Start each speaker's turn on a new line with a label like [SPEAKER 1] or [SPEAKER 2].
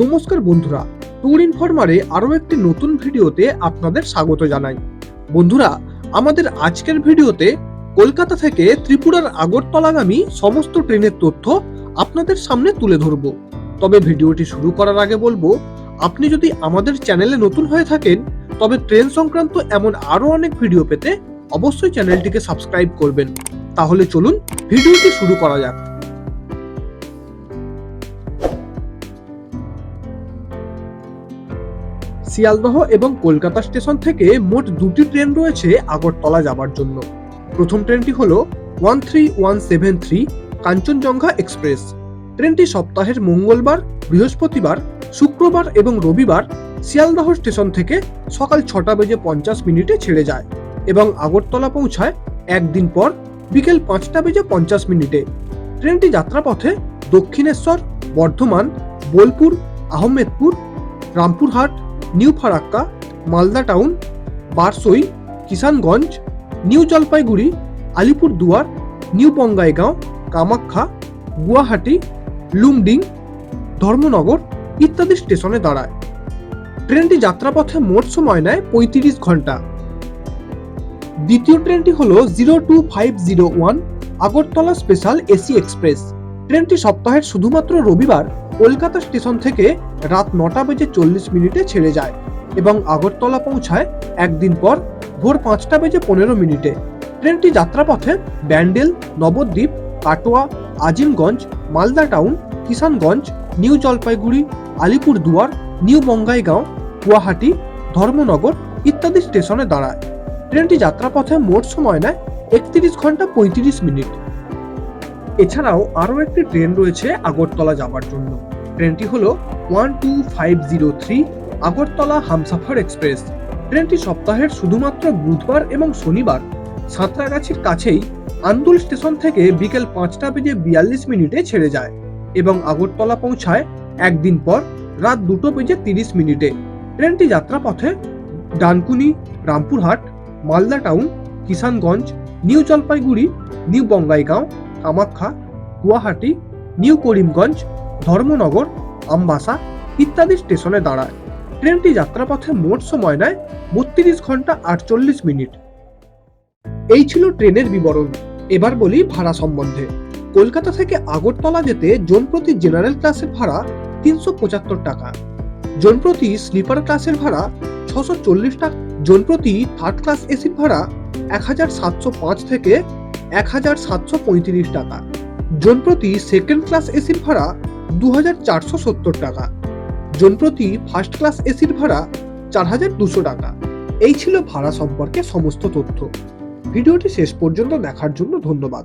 [SPEAKER 1] নমস্কার বন্ধুরা ট্যুর ইনফরমারে আরও একটি নতুন ভিডিওতে আপনাদের স্বাগত জানাই। বন্ধুরা, আমাদের আজকের ভিডিওতে কলকাতা থেকে ত্রিপুরার আগরতলাগামী সমস্ত ট্রেনের তথ্য আপনাদের সামনে তুলে ধরব। তবে ভিডিওটি শুরু করার আগে বলব, আপনি যদি আমাদের চ্যানেলে নতুন হয়ে থাকেন, তবে ট্রেন সংক্রান্ত এমন আরও অনেক ভিডিও পেতে অবশ্যই চ্যানেলটিকে সাবস্ক্রাইব করবেন। তাহলে চলুন ভিডিওটি শুরু করা যাক। শিয়ালদহ এবং কলকাতা স্টেশন থেকে মোট দুটি ট্রেন রয়েছে আগরতলা যাবার জন্য। প্রথম ট্রেনটি হল one three one seven three Kanchenjunga express. ট্রেনটি সপ্তাহের মঙ্গলবার, বৃহস্পতিবার, শুক্রবার এবং রবিবার শিয়ালদহ স্টেশন থেকে সকাল ছটা বেজে পঞ্চাশ মিনিটে ছেড়ে যায় এবং আগরতলা পৌঁছায় একদিন পর বিকেল পাঁচটা বেজে পঞ্চাশ মিনিটে। ট্রেনটি যাত্রাপথে Dakshineswar, Bardhaman, Bolpur, Ahmedpur, Rampurhat new Farakka, Malda town, Barsoi, Kishanganj, new Jalpaiguri Alipurduar new Bongaigaon, Kamakhya, Guwahati, Lumding, Dharmanagar ইত্যাদি স্টেশনে দাঁড়ায়। ট্রেনটি যাত্রাপথে মোট সময় নেয় পঁয়ত্রিশ ঘণ্টা। দ্বিতীয় ট্রেনটি হল zero two five zero one Agartala special AC express. ট্রেনটি সপ্তাহের শুধুমাত্র রবিবার কলকাতা স্টেশন থেকে রাত নটা বেজে চল্লিশ মিনিটে ছেড়ে যায় এবং আগরতলা পৌঁছায় একদিন পর ভোর পাঁচটা বেজে পনেরো মিনিটে। ট্রেনটি যাত্রাপথে Bandel, Nabadwip, Katwa, Azimganj, Malda town, Kishanganj, new Jalpaiguri, Alipurduar, new Bongaigaon, Guwahati, Dharmanagar ইত্যাদি স্টেশনে দাঁড়ায়। ট্রেনটি যাত্রাপথে মোট সময় নেয় একত্রিশ ঘণ্টা পঁয়ত্রিশ মিনিট। এছাড়াও আরও একটি ট্রেন রয়েছে আগরতলা যাবার জন্য। ট্রেনটি হল one two five zero three Agartala Humsafar express. ট্রেনটি সপ্তাহের শুধুমাত্র বুধবার এবং শনিবার। সাঁতরাগাছির কাছেই আন্দুল স্টেশন থেকে বিকেল পাঁচটা বেজে বিয়াল্লিশ মিনিটে ছেড়ে যায় এবং আগরতলা পৌঁছায় একদিন পর রাত দুটো বেজে তিরিশ মিনিটে। ট্রেনটি যাত্রাপথে Dankuni, Rampurhat, Malda town, Kishanganj, new Jalpaiguri, new Bongaigaon, Kamakhya, Guwahati, new Karimganj Dharmanagar, Ambassa ইত্যাদি স্টেশনে দাঁড়ায়। ট্রেনটি যাত্রাপথে মোট সময় নেয় বত্রিশ ঘণ্টা আটচল্লিশ মিনিট। এই ছিল ট্রেনের বিবরণ। এবার বলি ভাড়া সম্বন্ধে। কলকাতা থেকে আগরতলা যেতে জনপ্রতি জেনারেল ক্লাসের ভাড়া তিনশো পঁচাত্তর টাকা। জনপ্রতি স্লিপার ক্লাসের ভাড়া ছশো চল্লিশ টাকা। জনপ্রতি থার্ড ক্লাস এসির ভাড়া এক হাজার সাতশো পাঁচ থেকে এক হাজার সাতশো পঁয়ত্রিশ টাকা। জনপ্রতি সেকেন্ড ক্লাস এসির ভাড়া দু হাজার চারশো সত্তর টাকা। জনপ্রতি ফার্স্ট ক্লাস এসির ভাড়া চার হাজার দুশো টাকা। এই ছিল ভাড়া সম্পর্কে সমস্ত তথ্য। ভিডিওটি শেষ পর্যন্ত দেখার জন্য ধন্যবাদ।